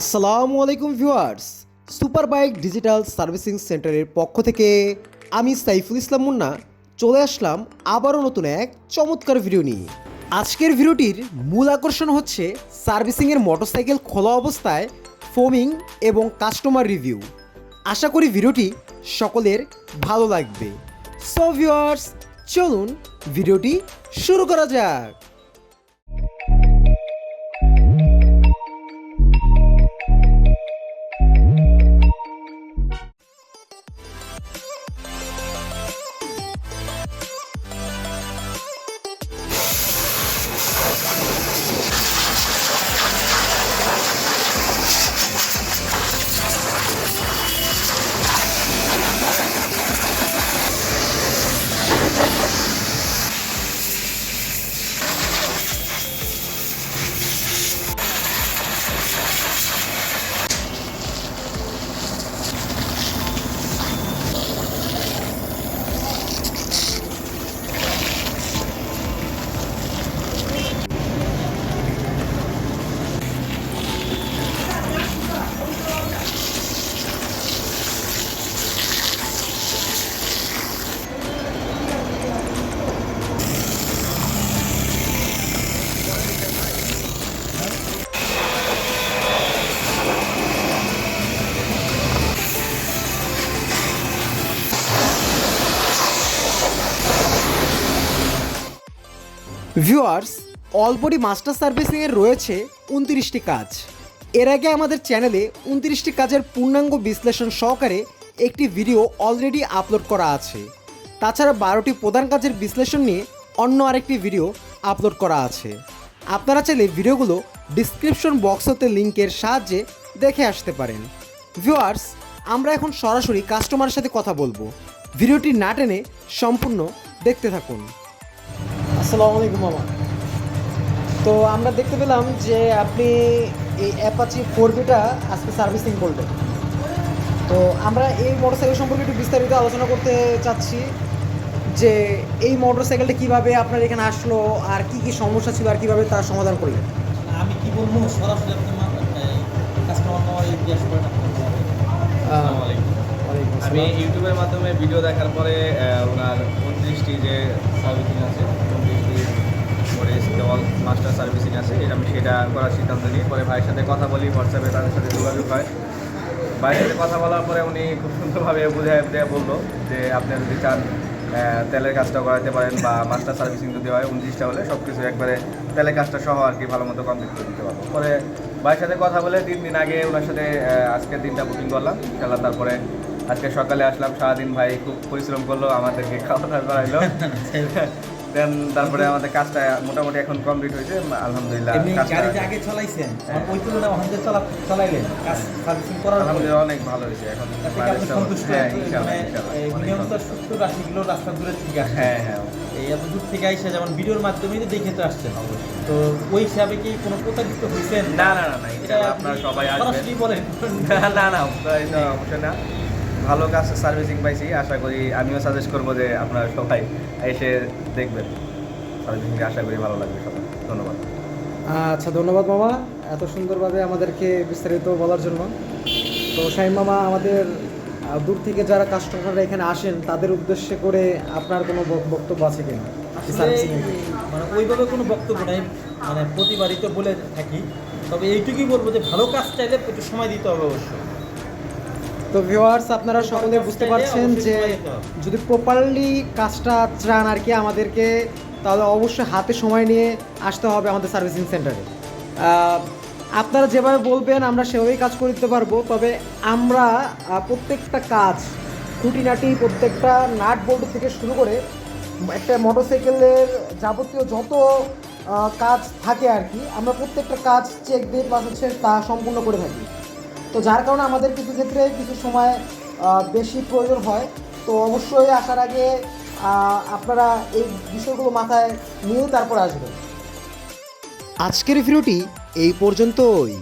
আসসালামু আলাইকুম viewers super bike digital servicing সেন্টারের পক্ষ থেকে আমি সাইফুল ইসলাম মুন্না, চলে আসলাম আবারও নতুন এক চমৎকার ভিডিও নিয়ে। আজকের ভিডিওটির মূল আকর্ষণ হচ্ছে সার্ভিসিংয়ের মোটরসাইকেল খোলা অবস্থায় ফোমিং এবং কাস্টমার রিভিউ। আশা করি ভিডিওটি সকলের ভালো লাগবে। সো ভিউয়ার্স, চলুন ভিডিওটি শুরু করা যাক। ভিউয়ার্স অলবডি মাস্টার সার্ভিসিংয়ের রয়েছে উনত্রিশটি কাজ। এর আগে আমাদের চ্যানেলে উনত্রিশটি কাজের পূর্ণাঙ্গ বিশ্লেষণ সহকারে একটি ভিডিও অলরেডি আপলোড করা আছে। তাছাড়া বারোটি প্রধান কাজের বিশ্লেষণ নিয়ে অন্য আরেকটি ভিডিও আপলোড করা আছে। আপনারা চাইলে ভিডিওগুলো ডিসক্রিপশন বক্স হতে লিঙ্কের সাহায্যে দেখে আসতে পারেন। ভিউয়ার্স আমরা এখন সরাসরি কাস্টমারের সাথে কথা বলব। ভিডিওটি না টেনে সম্পূর্ণ দেখতে থাকুন। আসসালামু আলাইকুম মামা। তো আমরা দেখতে পেলাম যে আপনি এই অ্যাপাচি ফোর বিটা আজকে সার্ভিসিং করবেন। তো আমরা এই মোটরসাইকেল সম্পর্কে একটু বিস্তারিত আলোচনা করতে চাচ্ছি যে এই মোটরসাইকেলটা কীভাবে আপনার এখানে আসলো আর কি কি সমস্যা ছিল আর কীভাবে তার সমাধান করলেন? আমি কি বলব সরাসরি। আমি ইউটিউবের মাধ্যমে ভিডিও দেখার পরে ওনার উনত্রিশটি যে সার্ভিসিং আছে উনত্রিশটি অল মাস্টার সার্ভিসিং আছে এটা আমি সেটা করার সিদ্ধান্ত নিই। পরে ভাইয়ের সাথে কথা বলি হোয়াটসঅ্যাপে তাদের সাথে যোগাযোগ হয়। ভাইয়ের সাথে কথা বলার পরে উনি খুব সুন্দরভাবে বুঝায় বুঝায় বলল যে আপনি যদি চান তেলের কাজটা করাতে পারেন বা মাস্টার সার্ভিসিং যদি হয় উনত্রিশটা হলে সব কিছু একবারে তেলের কাজটা সহ আর কি ভালো মতো কমপ্লিট করে দিতে পারব। পরে ভাইয়ের সাথে কথা বলে তিন দিন আগে ওনার সাথে আজকের দিনটা বুকিং করলাম। খেলা তারপরে আজকে সকালে আসলাম। সারাদিন ভাই খুব পরিশ্রম করল আমাদেরকে খাওয়া দাওয়া করাইলো। দেন তারপরে আমাদের কাজটা মোটামুটি এখন কমপ্লিট হয়েছে আলহামদুলিল্লাহ এমনি গাড়ি যে আগে চলাইছেন ওই তুলনায় ওখান থেকে চলা চালাইলেন কাজ সার্ভিসিং করার আলহামদুলিল্লাহ অনেক ভালো হয়েছে এখন হ্যাঁ ইনশাআল্লাহ নিয়মিত সত্তর আশি কিলো রাস্তা দূরে থেকে আসে। হ্যাঁ হ্যাঁ এই এত দূর থেকে আইসা যেমন ভিডিওর মাধ্যমে তো দেখে তো আসছেন। তো ওই হিসাবে কি কোনো প্রতারিত হয়েছেন? না না না না এটা আপনারা সবাই আসবেন। বলেন। না না না অবশ্যই না। ভালো কাজ সার্ভিসিং পাইছি আশা করি আমিও সাজেস্ট করব যে আপনারা সবাই এসে দেখবেন। সার্ভিসিং আশা করি ভালো লাগবে সবাই। ধন্যবাদ। আচ্ছা ধন্যবাদ মামা। এত সুন্দরভাবে আমাদেরকে বিস্তারিত বলার জন্য। তো শাহিম মামা আমাদের দূর থেকে যারা কাস্টমাররা এখানে আসেন তাদের উদ্দেশ্যে করে আপনার কোনো বক্তব্য আছে কিনা? মানে ওইভাবে কোনো বক্তব্য নেই। মানে প্রতিবারই তো বলে থাকি। তবে এইটুকুই বলব যে ভালো কাজ চাইলে একটু সময় দিতে হবে অবশ্যই। তো ভিউয়ার্স আপনারা সকলে বুঝতে পারছেন যে যদি প্রপারলি কাজটা চান আর কি আমাদেরকে, তাহলে অবশ্যই হাতে সময় নিয়ে আসতে হবে আমাদের সার্ভিসিং সেন্টারে আপনারা যেভাবে বলবেন, আমরা সেভাবেই কাজ করে দিতে পারব। তবে আমরা প্রত্যেকটা কাজ, খুঁটিনাটি প্রত্যেকটা নাট বোল্ট থেকে শুরু করে একটা মোটরসাইকেলের যাবতীয় যত কাজ থাকে আর কি, আমরা প্রত্যেকটা কাজ চেক দিয়ে প্লাস হচ্ছে তা সম্পূর্ণ করে থাকি। তো যার কারণে আমাদের কিছু ক্ষেত্রে কিছু সময় বেশি প্রয়োজন হয়। তো অবশ্যই আসার আগে আপনারা এই বিষয়গুলো মাথায় নিয়ে তারপর আসবেন। আজকের ভিডিওটি এই পর্যন্তই।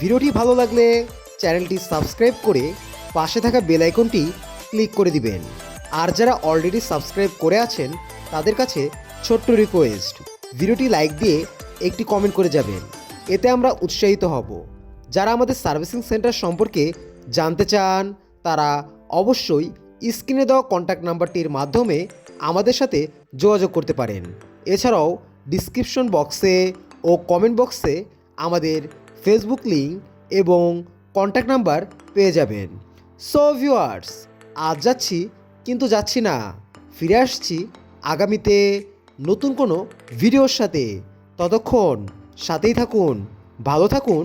ভিডিওটি ভালো লাগলে চ্যানেলটি সাবস্ক্রাইব করে পাশে থাকা বেল আইকনটি ক্লিক করে দিবেন। আর যারা অলরেডি সাবস্ক্রাইব করে আছেন, তাদের কাছে ছোট্ট রিকোয়েস্ট। ভিডিওটি লাইক দিয়ে একটি কমেন্ট করে যাবেন। এতে আমরা উৎসাহিত হব। যারা আমাদের সার্ভিসিং সেন্টার সম্পর্কে জানতে চান, তারা অবশ্যই স্ক্রিনে দেওয়া কন্ট্যাক্ট নাম্বারটির মাধ্যমে আমাদের সাথে যোগাযোগ করতে পারেন। এছাড়াও ডিসক্রিপশন বক্সে ও কমেন্ট বক্সে আমাদের ফেসবুক লিঙ্ক এবং কন্ট্যাক্ট নাম্বার পেয়ে যাবেন। সো ভিউয়ার্স আজ যাচ্ছি, কিন্তু যাচ্ছি না। ফিরে আসছি আগামীতে নতুন কোনো ভিডিওর সাথে। ততক্ষণ সাথেই থাকুন, ভালো থাকুন